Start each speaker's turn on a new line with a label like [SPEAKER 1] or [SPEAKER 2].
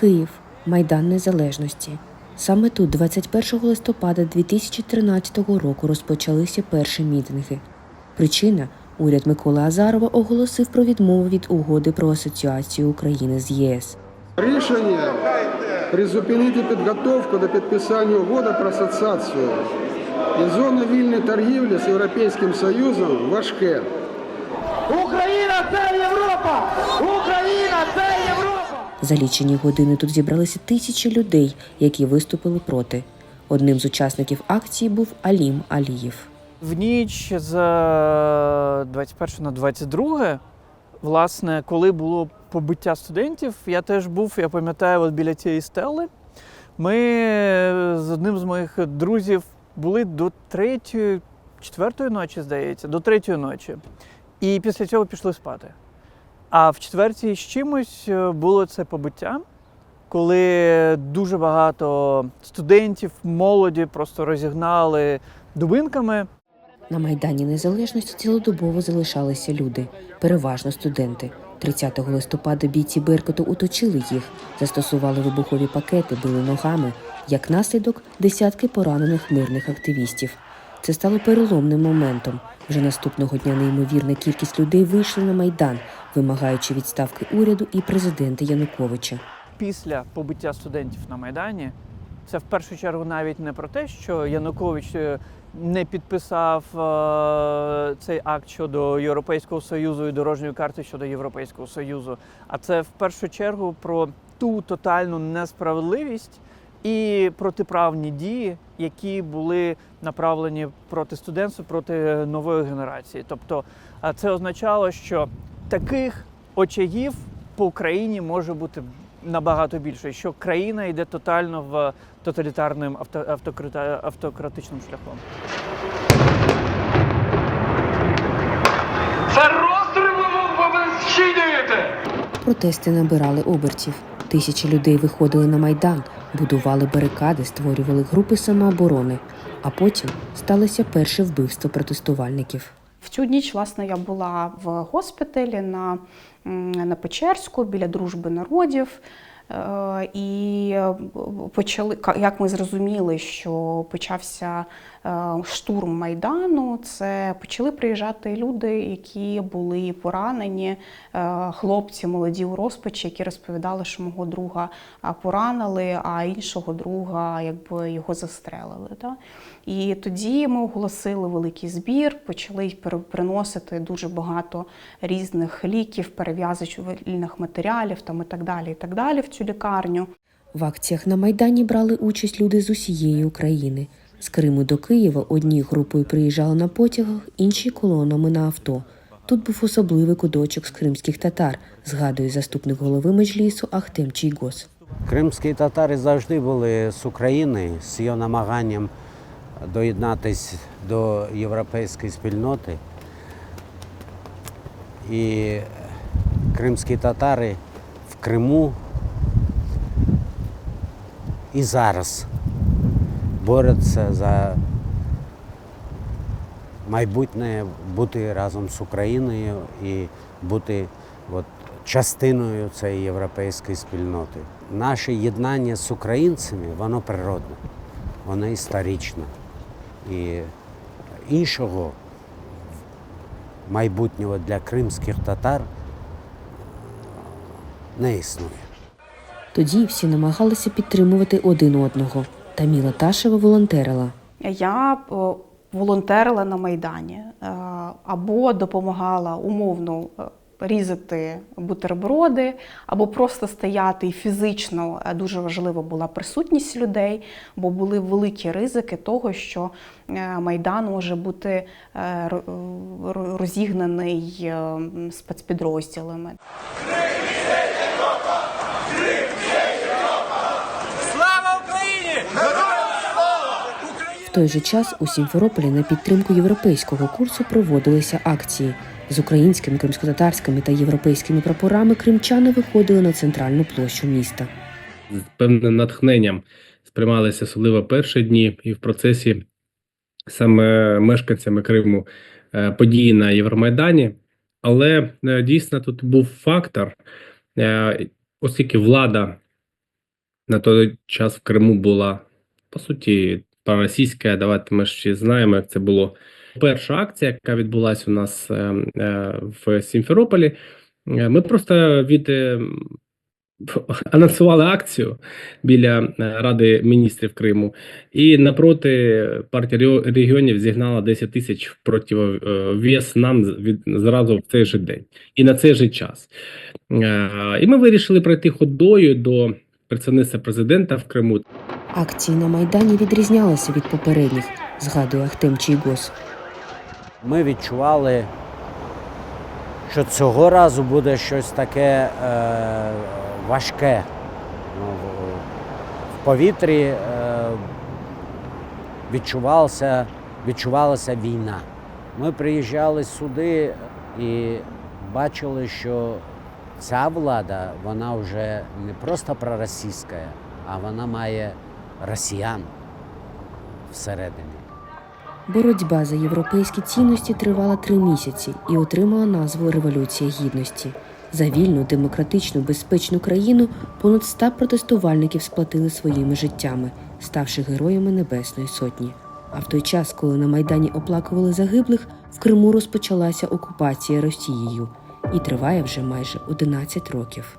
[SPEAKER 1] Київ, Майдан Незалежності. Саме тут, 21 листопада 2013 року, розпочалися перші мітинги. Причина уряд Миколи Азарова оголосив про відмову від угоди про асоціацію України з ЄС.
[SPEAKER 2] Рішення призупинити підготовку до підписання угоди про асоціацію і зони вільної торгівлі з Європейським Союзом важке.
[SPEAKER 3] Україна це Європа! Україна це!
[SPEAKER 1] За лічені години тут зібралися тисячі людей, які виступили проти. Одним з учасників акції був Алім Алієв.
[SPEAKER 4] В ніч з е, 21 на 22, власне, коли було побиття студентів, я теж був, я пам'ятаю, от біля цієї стели. Ми з одним з моїх друзів були до третьої, четвертої ночі, здається, до третьої ночі. І після цього пішли спати. А в четвертій з чимось е, було це побиття, коли дуже багато студентів, молоді просто розігнали дубинками.
[SPEAKER 1] На Майдані Незалежності цілодобово залишалися люди, переважно студенти. 30 листопада бійці Беркуту оточили їх, застосували вибухові пакети, били ногами. Як наслідок, десятки поранених мирних активістів. Це стало переломним моментом. Вже наступного дня неймовірна кількість людей вийшли на майдан, вимагаючи відставки уряду і президента Януковича.
[SPEAKER 4] після побиття студентів на Майдані, це в першу чергу навіть не про те, що Янукович е, не підписав е, цей акт щодо Європейського Союзу і дорожньої карти щодо Європейського Союзу, а це в першу чергу про ту тотальну несправедливість і протиправні дії, які були направлені проти студентів, проти нової генерації. Тобто це означало, що таких очагів по Україні може бути набагато більше, що країна йде тотально в тоталітарним автократичним шляхом.
[SPEAKER 3] Це розстріл ви, ви зчинюєте!
[SPEAKER 1] Протести набирали обертів. Тисячі людей виходили на майдан, будували барикади, створювали групи самооборони. А потім сталося перше вбивство протестувальників.
[SPEAKER 5] Цю ніч, власне, я була в госпіталі на, на Печерську біля дружби народів. Е, І е, почали, як ми зрозуміли, що почався штурм майдану, це почали приїжджати люди, які були поранені, е, хлопці молоді у розпачі, які розповідали, що мого друга поранили, а іншого друга якби його застрелили. Да? І тоді ми оголосили великий збір, почали приносити дуже багато різних ліків, перев'язувальних матеріалів там і так далі, і так далі в цю лікарню.
[SPEAKER 1] В акціях на майдані брали участь люди з усієї України. З Криму до Києва одні групою приїжджали на потягах, інші колонами на авто. Тут був особливий кудочок з кримських татар, згадує заступник голови меджлісу Ахтем Чийгос.
[SPEAKER 6] Кримські татари завжди були з України з його намаганням доєднатися до європейської спільноти. І кримські татари в Криму і зараз борються за майбутнє бути разом з Україною і бути от, частиною цієї європейської спільноти. Наше єднання з українцями, воно природне, воно історичне. І іншого майбутнього для кримських татар не існує.
[SPEAKER 1] Тоді всі намагалися підтримувати один одного. Таміла Ташева волонтерила.
[SPEAKER 5] Я е, волонтерила на Майдані е, або допомагала умовно е, різати бутерброди, або просто стояти і фізично дуже важлива була присутність людей, бо були великі ризики того, що Майдан може бути ро- ро- розігнаний спецпідрозділами.
[SPEAKER 3] Слава Україні!
[SPEAKER 1] В той же час у Сімферополі на підтримку європейського курсу проводилися акції. З українськими, кримськотатарськими та європейськими прапорами кримчани виходили на центральну площу міста.
[SPEAKER 7] з певним натхненням сприймалися особливо перші дні, і в процесі саме мешканцями Криму е, події на Євромайдані. Але е, дійсно тут був фактор, е, оскільки влада на той час в Криму була по суті проросійська. Давайте ми всі знаємо, як це було. Перша акція, яка відбулася у нас е, е, в Сімферополі, е, ми просто від анонсували акцію біля Ради міністрів Криму, і напроти партія Регіо- регіонів зігнала 10 тисяч противовес нам від зразу в цей же день і на цей же час. І ми вирішили пройти ходою до представництва президента в Криму.
[SPEAKER 1] Акції на Майдані відрізнялися від попередніх, згадує Ахтем Чийгоз.
[SPEAKER 6] Ми відчували, що цього разу буде щось таке е, важке. Ну, в повітрі е, відчувалася, відчувалася війна. Ми приїжджали сюди і бачили, що ця влада, вона вже не просто проросійська, а вона має росіян всередині.
[SPEAKER 1] Боротьба за європейські цінності тривала три місяці і отримала назву Революція Гідності. За вільну, демократичну, безпечну країну понад ста протестувальників сплатили своїми життями, ставши героями Небесної Сотні. А в той час, коли на Майдані оплакували загиблих, в Криму розпочалася окупація Росією і триває вже майже 11 років.